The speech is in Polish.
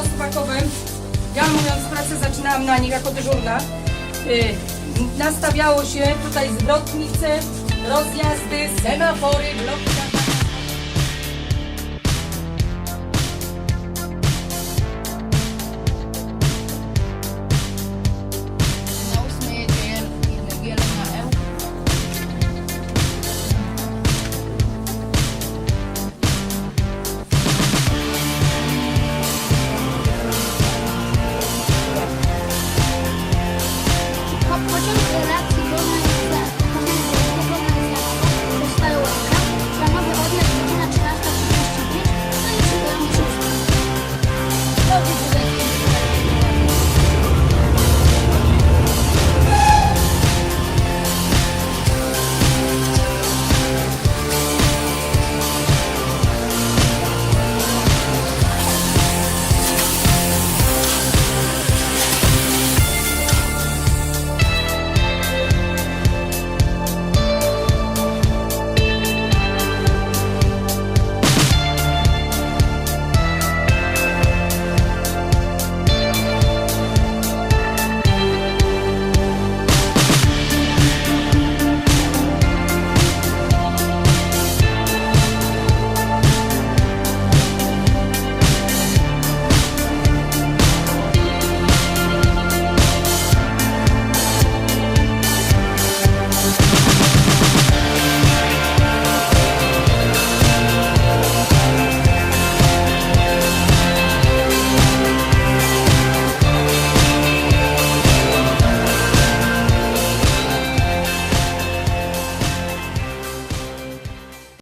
Krakowem. Ja mówiąc pracę zaczynałam na nich jako dyżurna. Y, nastawiało się tutaj zwrotnice, rozjazdy, semafory, bloki Muchos relatos